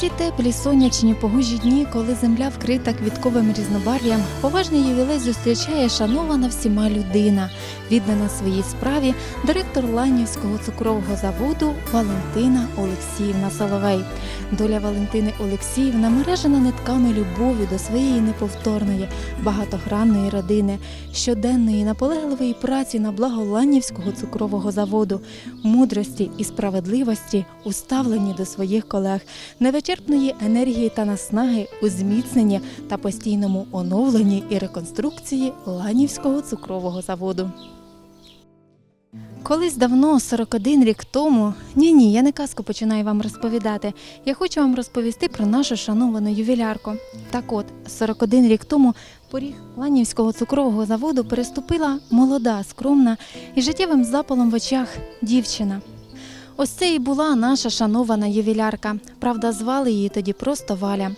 ці теплі сонячні погожі дні, коли земля вкрита квітковим різнобарв'ям, поважний ювілей зустрічає шанована всіма людина, віддана своїй справі директор Ланівського цукрового заводу Валентина Олексіївна Соловей. Доля Валентини Олексіївна мережена нитками любові до своєї неповторної, багатогранної родини, щоденної наполегливої праці на благо Ланівського цукрового заводу, мудрості і справедливості у ставленні до своїх колег, невичерпної енергії та наснаги у зміцненні та постійному оновленні і реконструкції Ланівського цукрового заводу. Колись давно, 41 рік тому, ні, ні, я не казку починаю вам розповідати. Я хочу вам розповісти про нашу шановану ювілярку. Так от, 41 рік тому поріг Ланівського цукрового заводу переступила молода, скромна і життєвим запалом в очах дівчина. Ось це і була наша шанована ювілярка. Правда, звали її тоді просто Валя.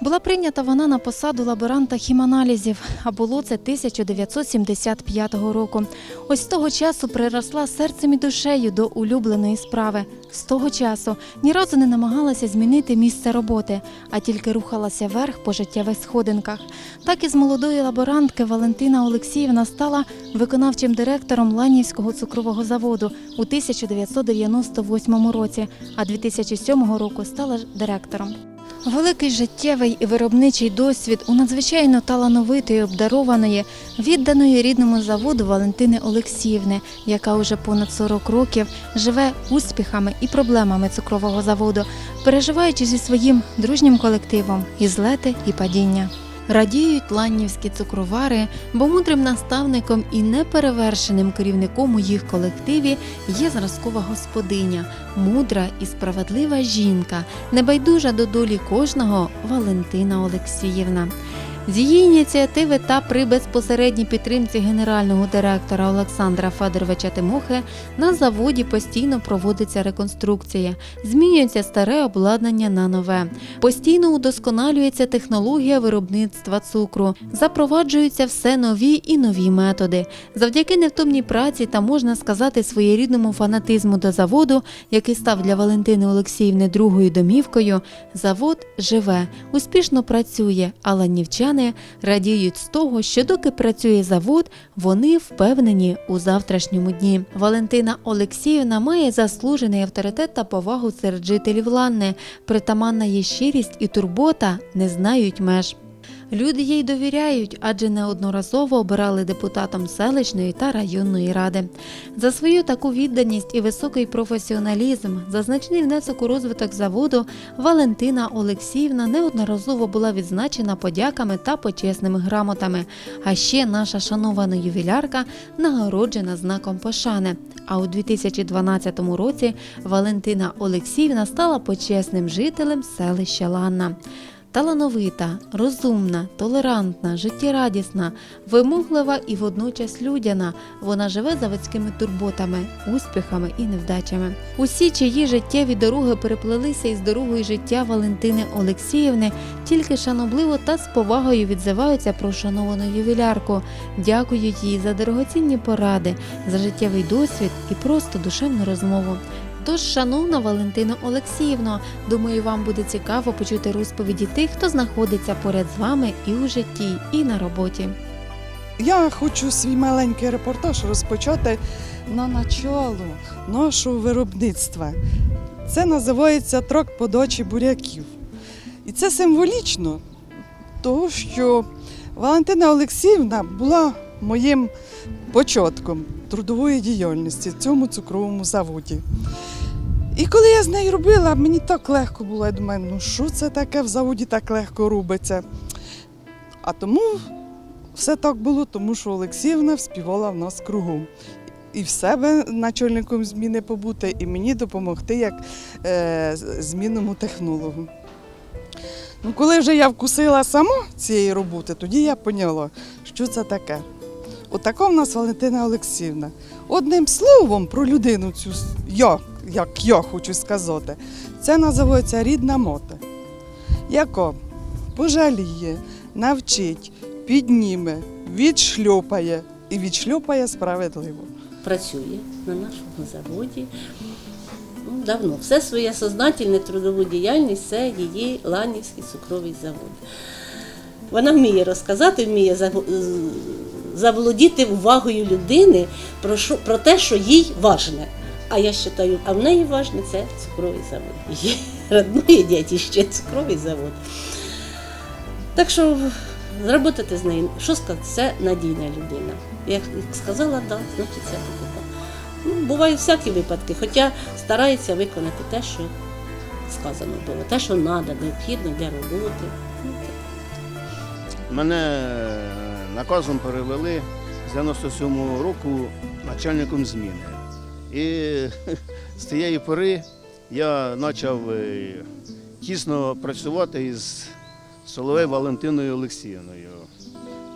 Була прийнята вона на посаду лаборанта хіманалізів, а було це 1975 року. Ось з того часу приросла серцем і душею до улюбленої справи. З того часу ні разу не намагалася змінити місце роботи, а тільки рухалася вверх по життєвих сходинках. Так і з молодої лаборантки Валентина Олексіївна стала виконавчим директором Ланівського цукрового заводу у 1998 році, а 2007 року стала директором. Великий життєвий і виробничий досвід у надзвичайно талановитої, обдарованої, відданої рідному заводу Валентини Олексіївни, яка уже понад 40 років живе успіхами і проблемами цукрового заводу, переживаючи зі своїм дружнім колективом і злети, і падіння. Радіють ланнівські цукровари, бо мудрим наставником і неперевершеним керівником у їх колективі є зразкова господиня, мудра і справедлива жінка, небайдужа до долі кожного Валентина Олексіївна. З її ініціативи та при безпосередній підтримці генерального директора Олександра Федоровича Тимохи на заводі постійно проводиться реконструкція, змінюється старе обладнання на нове, постійно удосконалюється технологія виробництва цукру, запроваджуються все нові і нові методи. Завдяки невтомній праці та можна сказати своєрідному фанатизму до заводу, який став для Валентини Олексіївни другою домівкою, завод живе, успішно працює, а ланівчани радіють з того, що доки працює завод, вони впевнені у завтрашньому дні. Валентина Олексіївна має заслужений авторитет та повагу серед жителів Ланни. Притаманна їй щирість і турбота не знають меж. Люди їй довіряють, адже неодноразово обирали депутатом селищної та районної ради. За свою таку відданість і високий професіоналізм, за значний внесок у розвиток заводу, Валентина Олексіївна неодноразово була відзначена подяками та почесними грамотами. А ще наша шанована ювілярка нагороджена знаком пошани. А у 2012 році Валентина Олексіївна стала почесним жителем селища Ланна. Талановита, розумна, толерантна, життєрадісна, вимоглива і водночас людяна. Вона живе заводськими турботами, успіхами і невдачами. Усі, чиї життєві дороги переплелися із дорогою життя Валентини Олексіївни, тільки шанобливо та з повагою відзиваються про шановану ювілярку, дякують їй за дорогоцінні поради, за життєвий досвід і просто душевну розмову. Тож, шановна Валентино Олексіївно, думаю, вам буде цікаво почути розповіді тих, хто знаходиться поряд з вами і у житті, і на роботі. Я хочу свій маленький репортаж розпочати на начало нашого виробництва. Це називається трак подачі буряків. І це символічно, того, що Валентина Олексіївна була моїм початком трудової діяльності в цьому цукровому заводі. І коли я з нею робила, мені так легко було. Я думаю, ну що це таке в заводі так легко робиться. А тому все так було, тому що Олексіївна співала в нас кругом. І в себе начальником зміни побути, і мені допомогти як е, змінному технологу. Ну, коли вже я вкусила сама цієї роботи, тоді я поняла, що це таке. Отака в нас Валентина Олексіївна. Одним словом про людину цю, я, як я хочу сказати, це називається рідна мота, яка пожаліє, навчить, підніме, відшльопає і відшльопає справедливо. працює на нашому заводі. ну, давно. Все своє сознательне трудову діяльність це її Ланівський цукровий завод. Вона вміє розказати, вміє заволодіти увагою людини про, що, про те, що їй важне. А я вважаю, а в неї важне це цукровий завод. Її родної діті ще цукровий завод. Так що зробити з нею, що сказати, це надійна людина. Як сказала, да, значить це так. Ну, бувають всякі випадки, хоча старається виконати те, що сказано було, те, що треба, необхідно для роботи. Ну, Мене наказом перевели з 97-го року начальником зміни. І з тієї пори я почав е, тісно працювати із Соловей Валентиною Олексіївною.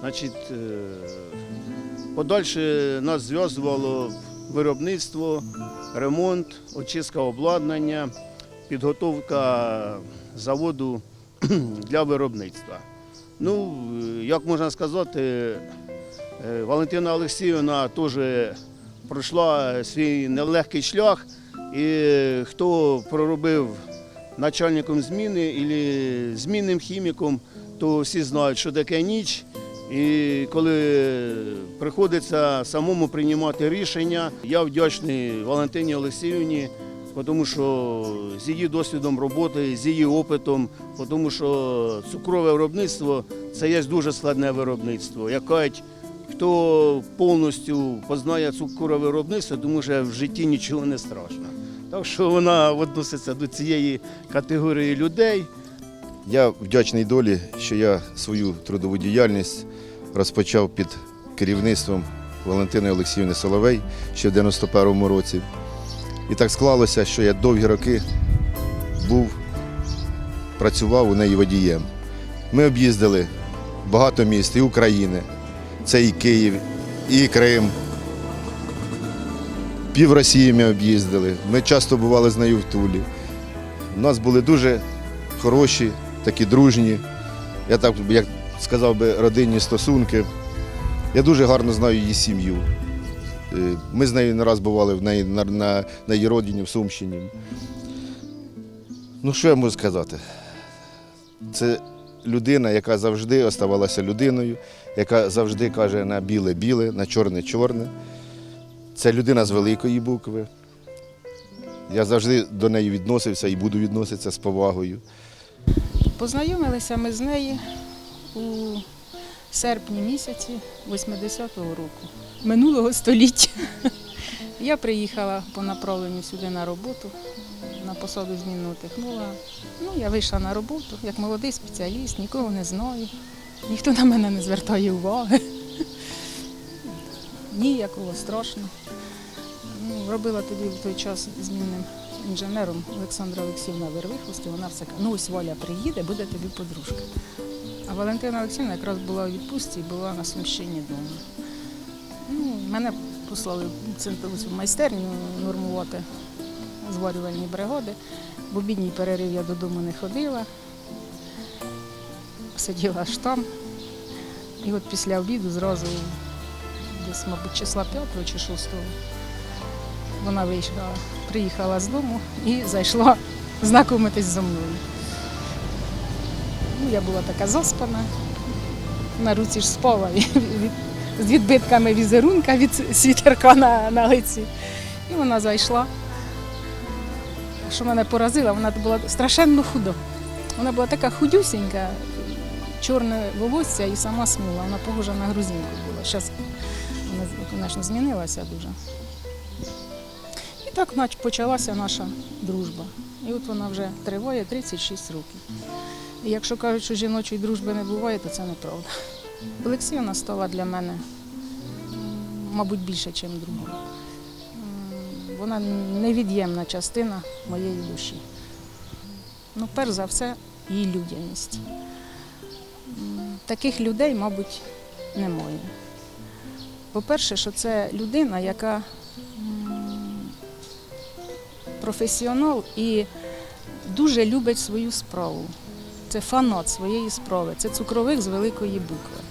Значить, е, подальше нас зв'язувало виробництво, ремонт, очистка обладнання, підготовка заводу для виробництва. Ну, е, як можна сказати, е, Валентина Олексіївна теж пройшла свій нелегкий шлях, і хто проробив начальником зміни або змінним хіміком, то всі знають, що таке ніч. І коли приходиться самому приймати рішення, я вдячний Валентині Олексіївні, тому що з її досвідом роботи, з її опитом, тому що цукрове виробництво це є дуже складне виробництво. Як кажуть, хто повністю познає цукрове виробництво, тому що в житті нічого не страшно. Так що вона відноситься до цієї категорії людей. Я вдячний долі, що я свою трудову діяльність розпочав під керівництвом Валентини Олексіївни Соловей ще в 91-му році. І так склалося, що я довгі роки був, працював у неї водієм. Ми об'їздили багато міст і України. Це і Київ, і Крим. Пів Росії ми об'їздили. Ми часто бували з нею в Тулі. У нас були дуже хороші, такі дружні, я так як сказав би, родинні стосунки. Я дуже гарно знаю її сім'ю. Е, Ми з нею не раз бували в неї на, на, на її родині в Сумщині. Ну, що я можу сказати? Це людина, яка завжди оставалася людиною, яка завжди каже на біле біле, на чорне чорне. Це людина з великої букви. Я завжди до неї відносився і буду відноситися з повагою. Познайомилися ми з нею у серпні місяці 80-го року, минулого століття. Я приїхала по направленню сюди на роботу, на посаду змінного технолога. Ну, я вийшла на роботу як молодий спеціаліст, нікого не знаю, ніхто на мене не звертає уваги. Ніякого страшно. Ну, робила тоді в той час змінним інженером Олександра Олексіївна Вервихвості, вона все каже, ну ось Валя приїде, буде тобі подружка. А Валентина Олексіївна якраз була у відпустці і була на Сумщині вдома. Мене послали в майстерню нормувати зварювальні бригади. В обідній перерив я додому не ходила, сиділа аж там. І от після обіду зразу, десь, мабуть, числа 5 чи 6 вона вийшла, приїхала з дому і зайшла знайомитись зі мною. Ну, я була така заспана, на руці ж спала з відбитками візерунка від світерка на, на лиці. І вона зайшла. Що мене поразило, вона була страшенно худа. Вона була така худюсінька, чорне волосся і сама смула. Вона похожа на грузинку була. Зараз вона, звісно, змінилася дуже. І так почалася наша дружба. І от вона вже триває 36 років. І якщо кажуть, що жіночої дружби не буває, то це неправда. Олексіївна стала для мене, мабуть, більше, ніж друга. Вона невід'ємна частина моєї душі. Ну, перш за все, її людяність. Таких людей, мабуть, немає. По-перше, що це людина, яка професіонал і дуже любить свою справу. Це фанат своєї справи, це цукровик з великої букви.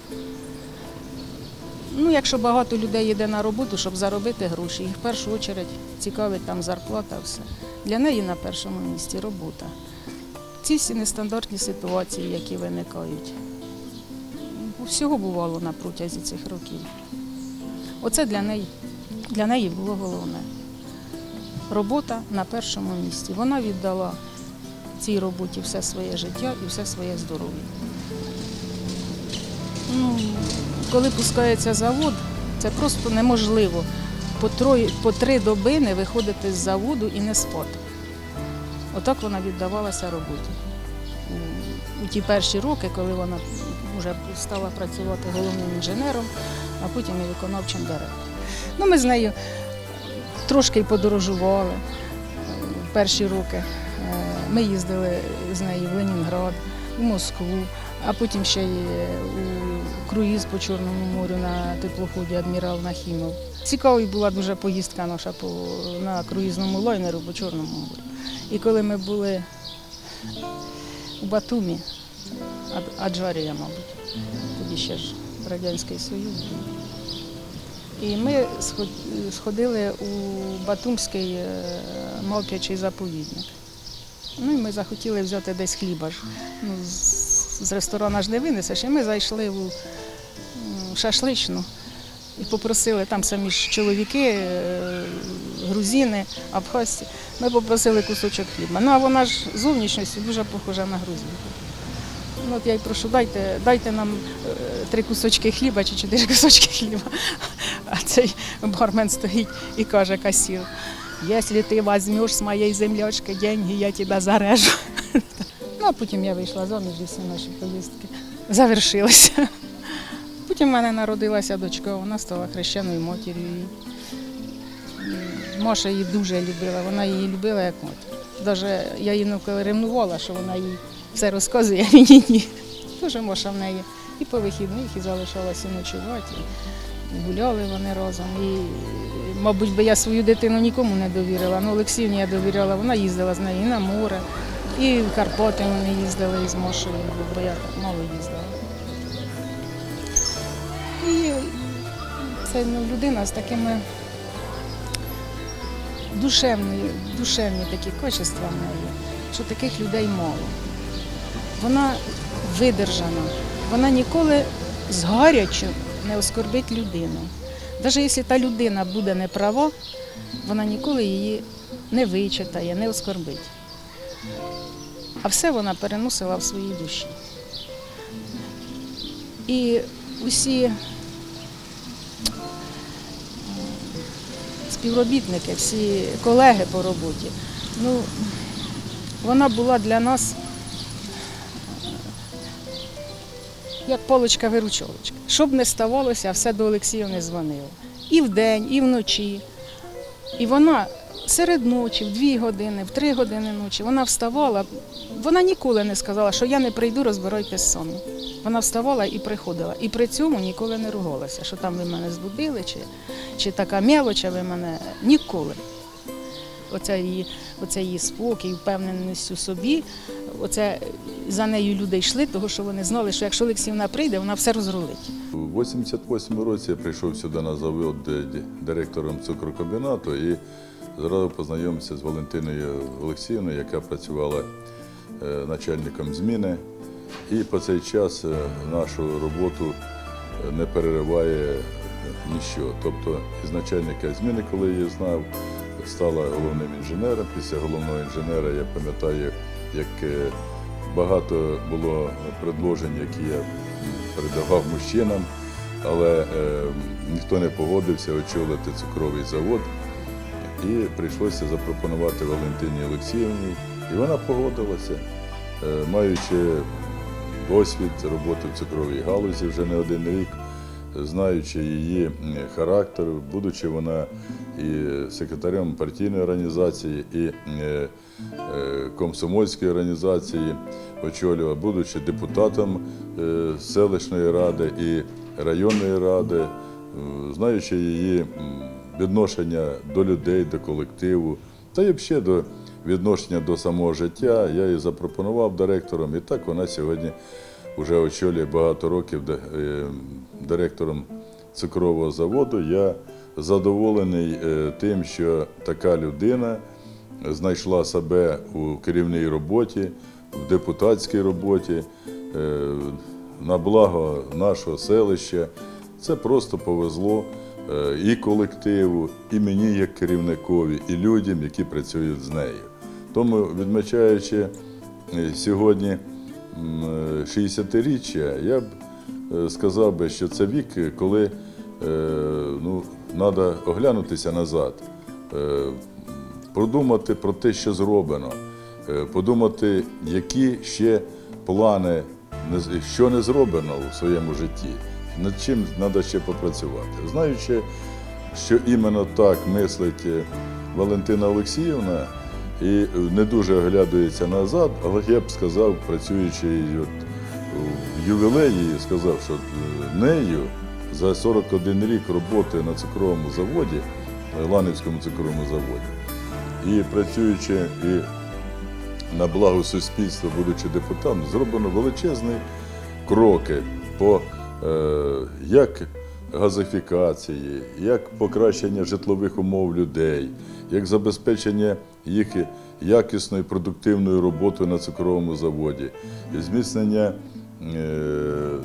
Ну, якщо багато людей йде на роботу, щоб заробити гроші, їх в першу чергу цікавить там зарплата, все. Для неї на першому місці робота. Ці всі нестандартні ситуації, які виникають. Всього бувало на протязі цих років. Оце для неї, для неї було головне. Робота на першому місці. Вона віддала цій роботі все своє життя і все своє здоров'я. Ну, коли пускається завод, це просто неможливо по, троє, по три доби не виходити з заводу і не спати. Отак вона віддавалася роботі. У- ті перші роки, коли вона вже стала працювати головним інженером, а потім і виконавчим директором. Ну, ми з нею трошки подорожували перші роки. Е, Ми їздили з нею в Ленінград, у Москву, а потім ще й у круїз по Чорному морю на теплоході Адмірал Нахімов. Цікавою була дуже поїздка наша по, на круїзному лайнеру по Чорному морю. І коли ми були у Батумі, Ад- Аджарія, мабуть, тоді ще ж Радянський Союз. І ми сходили у Батумський е, мавп'ячий заповідник. Ну і ми захотіли взяти десь хліба ж. Ну, з, ресторана ж не винесеш. І ми зайшли м, шашличну і попросили там самі ж чоловіки, е, грузини, абхазці. Ми попросили кусочок хліба. Ну а вона ж зовнішністю дуже похожа на грузинку. Ну, от я й прошу, дайте, дайте нам е, три кусочки хліба чи чотири кусочки хліба. А цей бармен стоїть і каже касір, якщо ти візьмеш з моєї землячки деньги, я тебе зарежу. Ну, а потім я вийшла заміж і всі наші поїздки завершилися. Потім в мене народилася дочка, вона стала хрещеною матір'ю. Маша її дуже любила, вона її любила як мать. Даже я її ну, ревнувала, що вона їй все розказує, а мені ні. Дуже Маша в неї і по вихідних, і залишалася ночувати. Гуляли вони разом. І, мабуть, би я свою дитину нікому не довірила. Ну, Олексіївні я довіряла, вона їздила з нею і на море, і в Карпати вони їздили із Машою, бо я мало їздила. І це ну, людина з такими душевні, душевні такі качества неї, що таких людей мало. Вона видержана, вона ніколи згарячу не оскорбить людину. Навіть якщо та людина буде неправа, вона ніколи її не вичитає, не оскорбить. А все вона переносила в своїй душі. І усі співробітники, всі колеги по роботі, ну, вона була для нас як полочка-виручовочка. Щоб не ставалося, все до Олексіївни дзвонило. І вдень, і вночі. І вона серед ночі, в дві години, в три години ночі, вона вставала. Вона ніколи не сказала, що я не прийду, розбирайтесь самі. Вона вставала і приходила. І при цьому ніколи не ругалася, що там ви мене збудили, чи, чи така мелоча ви мене ніколи. Оце її, оце її спокій, впевненість у собі. Оце за нею люди йшли, тому що вони знали, що якщо Олексіївна прийде, вона все розрулить. У 88 році я прийшов сюди на завод директором цукрокомбінату і зразу познайомився з Валентиною Олексіївною, яка працювала е, начальником зміни. І по цей час е, нашу роботу е, не перериває ніщо. Тобто із начальника зміни, коли я її знав, стала головним інженером. Після головного інженера я пам'ятаю, як багато було предложень, які я передавав мужчинам, але ніхто не погодився очолити цукровий завод. І прийшлося запропонувати Валентині Олексіївні. І вона погодилася, Е, маючи досвід роботи в цукровій галузі вже не один рік, знаючи її характер, будучи вона і секретарем партійної організації, і е, е, комсомольської організації очолювала, будучи депутатом селищної ради і районної ради, знаючи її відношення до людей, до колективу, та й взагалі до відношення до самого життя, я її запропонував директором, і так вона сьогодні вже очолює багато років е, директором цукрового заводу. Я задоволений е, тим, що така людина знайшла себе у керівній роботі, в депутатській роботі е, на благо нашого селища. Це просто повезло і колективу, і мені як керівникові, і людям, які працюють з нею. Тому, відмічаючи е, сьогодні е, 60-річчя, я б е, сказав би, що це вік, коли е, ну, треба оглянутися назад, е, продумати про те, що зроблено, е, подумати, які ще плани, що не зроблено у своєму житті, над чим треба ще попрацювати. Знаючи, що іменно так мислить е, Валентина Олексіївна і не дуже оглядується назад, але я б сказав, працюючи от в ювілеї, сказав, що е, нею за 41 рік роботи на цукровому заводі, Ланівському цукровому заводі, і працюючи і на благо суспільства, будучи депутатом, зроблено величезні кроки по як газифікації, як покращення житлових умов людей, як забезпечення їх якісною продуктивною роботою на цукровому заводі, зміцнення е,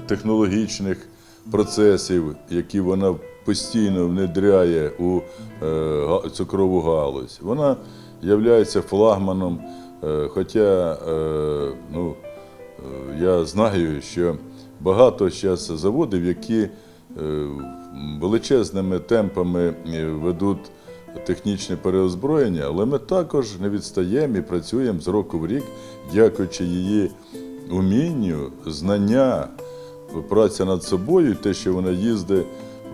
технологічних процесів, які вона постійно внедряє у е, цукрову галузь. Вона є флагманом, е, хоча е, ну, Е, Я знаю, що багато зараз заводів, які е, величезними темпами е, ведуть технічне переозброєння, але ми також не відстаємо і працюємо з року в рік, дякуючи її умінню, знання, праця над собою, те, що вона їздить,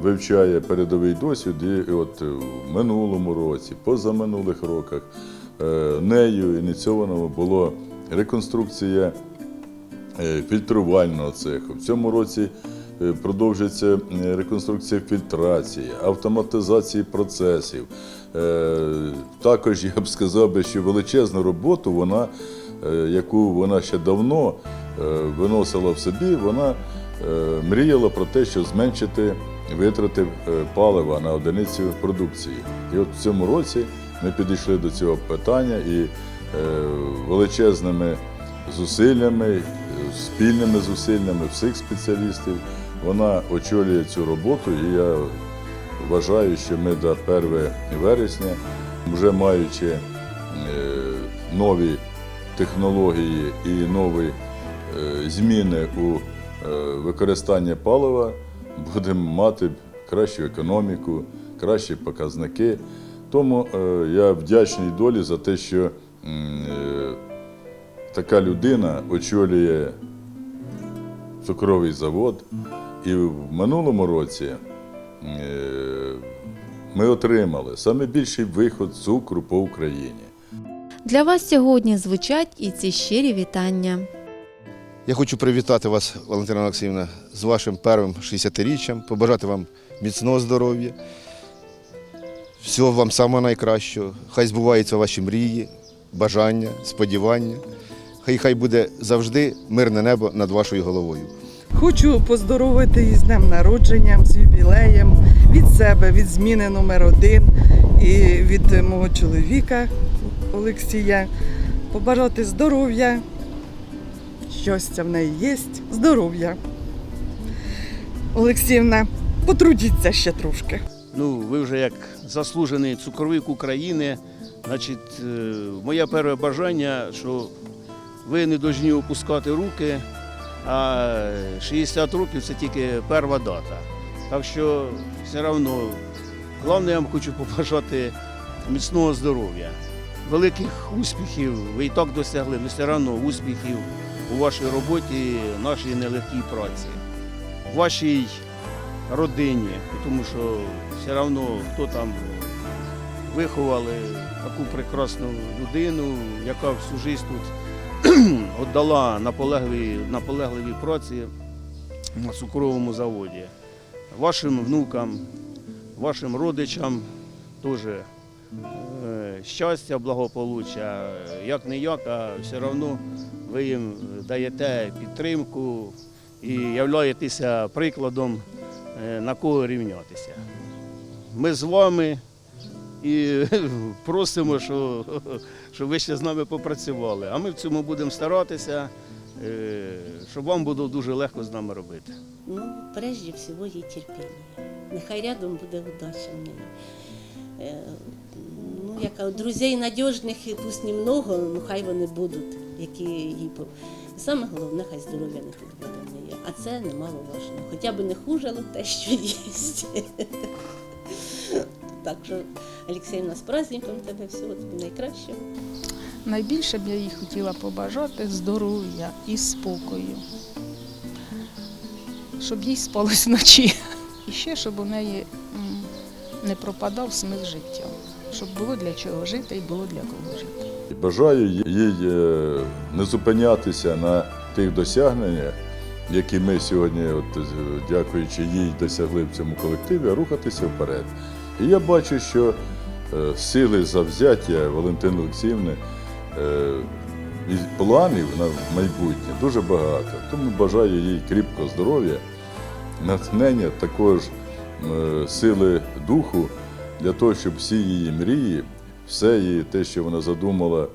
вивчає передовий досвід, і от в минулому році, позаминулих роках, е, нею ініційовано було реконструкція фільтрувального цеху. В цьому році е, продовжується е, реконструкція фільтрації, автоматизації процесів. Е, Також я б сказав би, що величезну роботу вона, е, яку вона ще давно е, виносила в собі, вона е, мріяла про те, щоб зменшити витрати е, палива на одиницю продукції. І от в цьому році ми підійшли до цього питання і е, величезними зусиллями, е, спільними зусиллями всіх спеціалістів вона очолює цю роботу, і я вважаю, що ми до 1 вересня, вже маючи е, нові технології і нові е, зміни у е, використанні палива, будемо мати кращу економіку, кращі показники. Тому я вдячний долі за те, що така людина очолює цукровий завод. І в минулому році е, ми отримали саме більший виход цукру по Україні. Для вас сьогодні звучать і ці щирі вітання. Я хочу привітати вас, Валентина Олексіївна, з вашим первим 60-річчям, побажати вам міцного здоров'я, всього вам самого найкращого. Хай збуваються ваші мрії, бажання, сподівання. Хай хай буде завжди мирне небо над вашою головою. Хочу поздоровити із днем народженням, з юбілеєм від себе, від зміни номер один і від мого чоловіка Олексія. Побажати здоров'я, щастя в неї є, здоров'я. Олексіївна, потрудіться ще трошки. Ну, ви вже як заслужений цукровик України. Значить, е, моє перше бажання, що ви не повинні опускати руки, а 60 років це тільки перша дата. Так що все одно, головне, я вам хочу побажати міцного здоров'я, великих успіхів. Ви і так досягли, але все одно успіхів у вашій роботі, нашій нелегкій праці, вашій родині, тому що все одно хто там виховали таку прекрасну людину, яка всю життя тут віддала наполегливі, наполегливі праці на цукровому заводі. Вашим внукам, вашим родичам теж е, щастя, благополуччя, як не як, а все одно ви їм даєте підтримку і являєтеся прикладом е, на кого рівнятися. Ми з вами і просимо, що, щоб ви ще з нами попрацювали. А ми в цьому будемо старатися, е, щоб вам було дуже легко з нами робити. Ну, прежде всего, їй терпіння. Нехай рядом буде удача в неї. Е, Ну, яка друзей надіжних, пусть немного, ну хай вони будуть, які їй саме головне, хай здоров'я не підведе неї. А це немало важливо. Хоча б не хужало те, що є. Так що, Олексіївна, з праздником тебе всього тобі найкращого. Найбільше б я їй хотіла побажати здоров'я і спокою, щоб їй спалось вночі. І ще, щоб у неї не пропадав смисл життя, щоб було для чого жити і було для кого жити. Бажаю їй е, не зупинятися на тих досягненнях, які ми сьогодні, от, дякуючи їй, досягли в цьому колективі, а рухатися вперед. І я бачу, що сили завзяття Валентини Олексіївни е, і планів на майбутнє дуже багато. Тому бажаю їй кріпкого здоров'я, натхнення, також е, сили духу для того, щоб всі її мрії, все її те, що вона задумала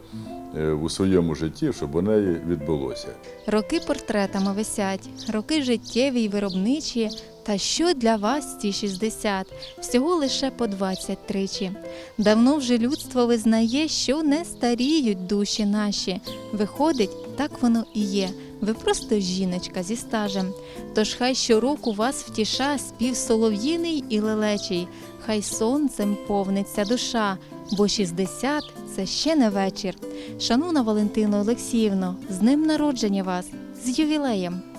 е, у своєму житті, щоб у неї відбулося. Роки портретами висять, роки життєві й виробничі. Та що для вас ці 60? Всього лише по 20 тричі. Давно вже людство визнає, що не старіють душі наші. Виходить, так воно і є. Ви просто жіночка зі стажем. Тож хай щороку вас втіша спів солов'їний і лелечий, хай сонцем повниться душа, бо 60 – це ще не вечір. Шановна Валентино Олексіївно, з ним народження вас, з ювілеєм!